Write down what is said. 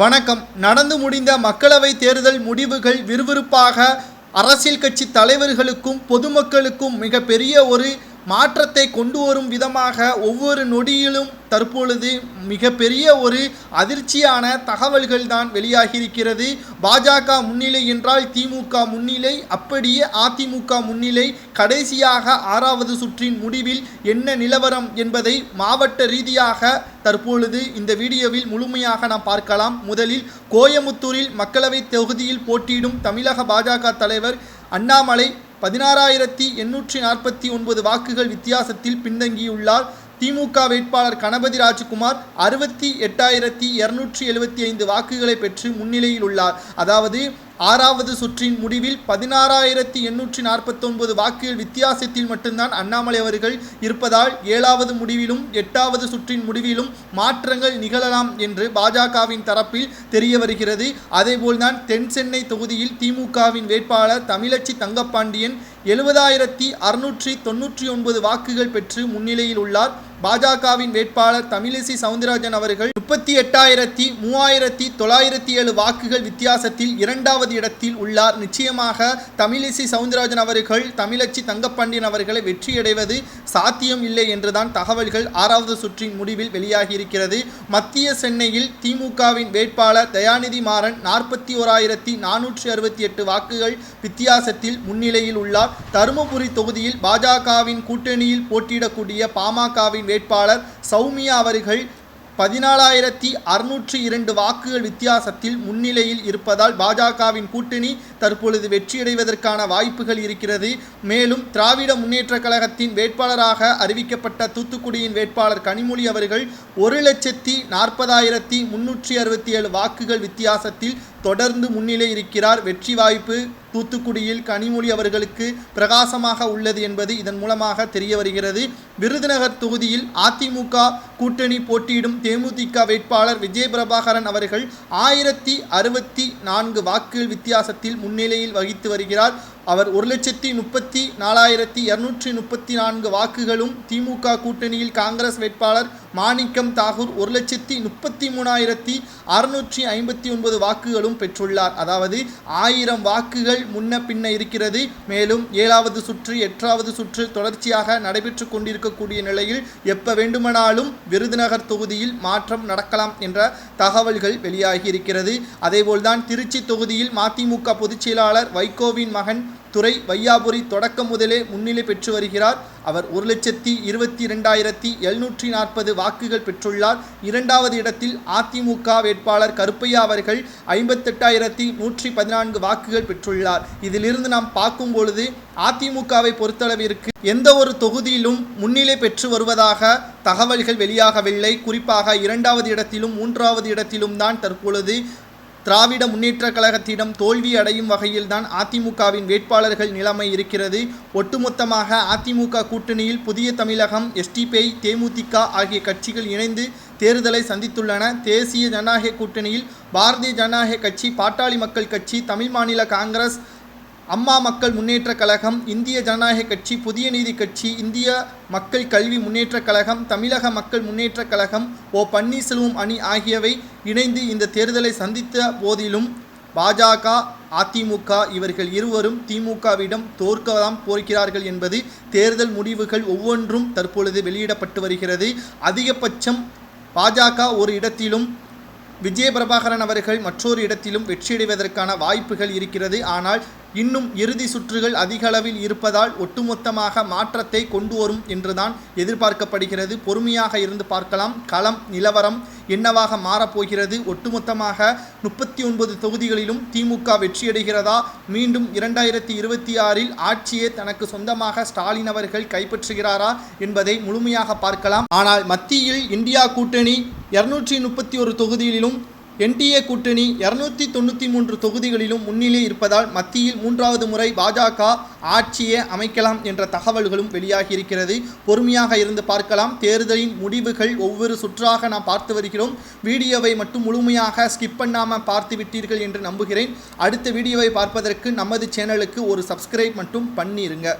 வணக்கம். நடந்து முடிந்த மக்களவை தேர்தல் முடிவுகள் விறுவிறுப்பாக அரசியல் கட்சி தலைவர்களுக்கும் பொதுமக்களுக்கும் மிகப்பெரிய ஒரு மாற்றத்தை கொண்டு வரும் விதமாக ஒவ்வொரு நொடியிலும் தற்பொழுது மிகப்பெரிய ஒரு அதிர்ச்சியான தகவல்கள் தான் வெளியாகியிருக்கிறது. பாஜக முன்னிலை என்றால் திமுக முன்னிலை அப்படியே அதிமுக முன்னிலை கடைசியாக ஆறாவது சுற்றின் முடிவில் என்ன நிலவரம் என்பதை மாவட்ட ரீதியாக தற்பொழுது இந்த வீடியோவில் முழுமையாக நாம் பார்க்கலாம். முதலில் கோயமுத்தூரில் மக்களவை தொகுதியில் போட்டியிடும் தமிழக பாஜக தலைவர் அண்ணாமலை பதினாறாயிரத்தி எண்ணூற்றி நாற்பத்தி ஒன்பது வாக்குகள் வித்தியாசத்தில் பின்தங்கியுள்ளார். திமுக வேட்பாளர் கணபதி ராஜ்குமார் அறுபத்தி எட்டாயிரத்தி இருநூற்றி எழுபத்தி ஐந்து வாக்குகளை பெற்று முன்னிலையில் உள்ளார். அதாவது ஆறாவது சுற்றின் முடிவில் பதினாறாயிரத்தி எண்ணூற்றி நாற்பத்தொன்பது வாக்குகள் வித்தியாசத்தில் மட்டும்தான் அண்ணாமலை அவர்கள் இருப்பதால் ஏழாவது முடிவிலும் எட்டாவது சுற்றின் முடிவிலும் மாற்றங்கள் நிகழலாம் என்று பாஜகவின் தரப்பில் தெரிய வருகிறது. அதேபோல்தான் தென் சென்னை தொகுதியில் திமுகவின் வேட்பாளர் தமிழச்சி தங்கப்பாண்டியன் எழுபதாயிரத்தி அறுநூற்றி தொன்னூற்றி ஒன்பது வாக்குகள் பெற்று முன்னிலையில் உள்ளார். பாஜகவின் வேட்பாளர் தமிழிசை சவுந்தரராஜன் அவர்கள் முப்பத்தி எட்டாயிரத்தி மூவாயிரத்தி தொள்ளாயிரத்தி ஏழு வாக்குகள் வித்தியாசத்தில் இரண்டாவது இடத்தில் உள்ளார். நிச்சயமாக தமிழிசை சவுந்தரராஜன் அவர்கள் தமிழச்சி தங்கப்பாண்டியன் அவர்களை வெற்றியடைவது சாத்தியம் இல்லை என்றுதான் தகவல்கள் ஆறாவது சுற்றின் முடிவில் வெளியாகியிருக்கிறது. மத்திய சென்னையில் திமுகவின் வேட்பாளர் தயாநிதி மாறன் நாற்பத்தி ஓராயிரத்தி நானூற்றி அறுபத்தி எட்டு வாக்குகள் வித்தியாசத்தில் முன்னிலையில் உள்ளார். தருமபுரி தொகுதியில் பாஜகவின் கூட்டணியில் போட்டியிடக்கூடிய பாமகவின் வேட்பாளர் சௌமியா அவர்கள் பதினாலாயிரத்தி அறுநூற்றி இரண்டு வாக்குகள் வித்தியாசத்தில் முன்னிலையில் இருப்பதால் பாஜகவின் கூட்டணி தற்பொழுது வெற்றியடைவதற்கான வாய்ப்புகள் இருக்கிறது. மேலும் திராவிட முன்னேற்ற கழகத்தின் வேட்பாளராக அறிவிக்கப்பட்ட தூத்துக்குடியின் வேட்பாளர் கனிமொழி அவர்கள் ஒரு லட்சத்தி நாற்பதாயிரத்தி முன்னூற்றி அறுபத்தி ஏழு வாக்குகள் வித்தியாசத்தில் தொடர்ந்து முன்னிலை இருக்கிறார். வெற்றி வாய்ப்பு தூத்துக்குடியில் கனிமொழி அவர்களுக்கு பிரகாசமாக உள்ளது என்பது இதன் மூலமாக தெரிய வருகிறது. விருதுநகர் தொகுதியில் அதிமுக கூட்டணி போட்டியிடும் தேமுதிக வேட்பாளர் விஜய் பிரபாகரன் அவர்கள் ஆயிரத்தி அறுபத்தி நான்கு வாக்குகள் வித்தியாசத்தில் முன்னிலையில் வகித்து வருகிறார். அவர் ஒரு லட்சத்தி முப்பத்தி நாலாயிரத்தி இரநூற்றி முப்பத்தி நான்கு வாக்குகளும் திமுக கூட்டணியில் காங்கிரஸ் வேட்பாளர் மாணிக்கம் தாகூர் ஒரு லட்சத்தி முப்பத்தி மூணாயிரத்தி அறுநூற்றி ஐம்பத்தி ஒன்பது வாக்குகளும் பெற்றுள்ளார். அதாவது ஆயிரம் வாக்குகள் முன்ன பின்ன இருக்கிறது. மேலும் ஏழாவது சுற்று எட்டாவது சுற்று தொடர்ச்சியாக நடைபெற்று கொண்டிருக்கக்கூடிய நிலையில் எப்ப வேண்டுமானாலும் விருதுநகர் தொகுதியில் மாற்றம் நடக்கலாம் என்ற தகவல்கள் வெளியாகி இருக்கிறது. அதேபோல்தான் திருச்சி தொகுதியில் மதிமுக பொதுச் செயலாளர் வைகோவின் மகன் துறை வையாபுரி தொடக்கம் முதலே முன்னிலை பெற்று வருகிறார். அவர் ஒரு லட்சத்தி இருபத்தி இரண்டாயிரத்தி எழுநூற்றி நாற்பது வாக்குகள் பெற்றுள்ளார். இரண்டாவது இடத்தில் அதிமுக வேட்பாளர் கருப்பையா அவர்கள் ஐம்பத்தெட்டாயிரத்தி நூற்றி பதினான்கு வாக்குகள் பெற்றுள்ளார். இதிலிருந்து நாம் பார்க்கும் பொழுது அதிமுகவை பொறுத்தளவிற்கு எந்த ஒரு தொகுதியிலும் முன்னிலை பெற்று வருவதாக தகவல்கள் வெளியாகவில்லை. குறிப்பாக இரண்டாவது இடத்திலும் மூன்றாவது இடத்திலும் தான் தற்பொழுது திராவிட முன்னேற்ற கழகத்திடம் தோல்வி அடையும் வகையில்தான் அதிமுகவின் வேட்பாளர்கள் நிலைமை இருக்கிறது. ஒட்டுமொத்தமாக அதிமுக கூட்டணியில் புதிய தமிழகம் எஸ்டிபிஐ தேமுதிக ஆகிய கட்சிகள் இணைந்து தேர்தலை சந்தித்துள்ளன. தேசிய ஜனநாயக கூட்டணியில் பாரதிய ஜனநாயக கட்சி பாட்டாளி மக்கள் கட்சி தமிழ் மாநில காங்கிரஸ் அம்மா மக்கள் முன்னேற்றக் கழகம் இந்திய ஜனநாயக கட்சி புதிய நீதி கட்சி இந்திய மக்கள் கல்வி முன்னேற்றக் கழகம் தமிழக மக்கள் முன்னேற்றக் கழகம் ஓ பன்னீர்செல்வம் அணி ஆகியவை இணைந்து இந்த தேர்தலை சந்தித்த போதிலும் பாஜக அதிமுக இவர்கள் இருவரும் திமுகவிடம் தோற்கலாம் போர்க்கிறார்கள் என்பது தேர்தல் முடிவுகள் ஒவ்வொன்றும் தற்பொழுது வெளியிடப்பட்டு வருகிறது. அதிகபட்சம் பாஜக ஒரு இடத்திலும் விஜய பிரபாகரன் அவர்கள் மற்றொரு இடத்திலும் வெற்றியடைவதற்கான வாய்ப்புகள் இருக்கிறது. ஆனால் இன்னும் இறுதி சுற்றுகள் அதிக அளவில் இருப்பதால் ஒட்டுமொத்தமாக மாற்றத்தை கொண்டு வரும் என்றுதான் எதிர்பார்க்கப்படுகிறது. பொறுமையாக இருந்து பார்க்கலாம். களம் நிலவரம் என்னவாக மாறப்போகிறது? ஒட்டுமொத்தமாக முப்பத்தி ஒன்பது தொகுதிகளிலும் திமுக வெற்றியடைகிறதா? மீண்டும் இரண்டாயிரத்தி இருபத்தி ஆறில் ஆட்சியை தனக்கு சொந்தமாக ஸ்டாலின் அவர்கள் கைப்பற்றுகிறாரா என்பதை முழுமையாக பார்க்கலாம். ஆனால் மத்தியில் இந்தியா கூட்டணி இருநூற்றி முப்பத்தி ஒரு தொகுதிகளிலும் என்டிஏ கூட்டணி இருநூத்தி தொண்ணூற்றி மூன்று தொகுதிகளிலும் முன்னிலை இருப்பதால் மத்தியில் மூன்றாவது முறை பாஜக ஆட்சியை அமைக்கலாம் என்ற தகவல்களும் வெளியாகியிருக்கிறது. பொறுமையாக இருந்து பார்க்கலாம். தேர்தலின் முடிவுகள் ஒவ்வொரு சுற்றாக நாம் பார்த்து வருகிறோம். வீடியோவை மட்டும் முழுமையாக ஸ்கிப் பண்ணாமல் பார்த்து விட்டீர்கள் என்று நம்புகிறேன். அடுத்த வீடியோவை பார்ப்பதற்கு நமது சேனலுக்கு ஒரு சப்ஸ்கிரைப் மட்டும் பண்ணிருங்க.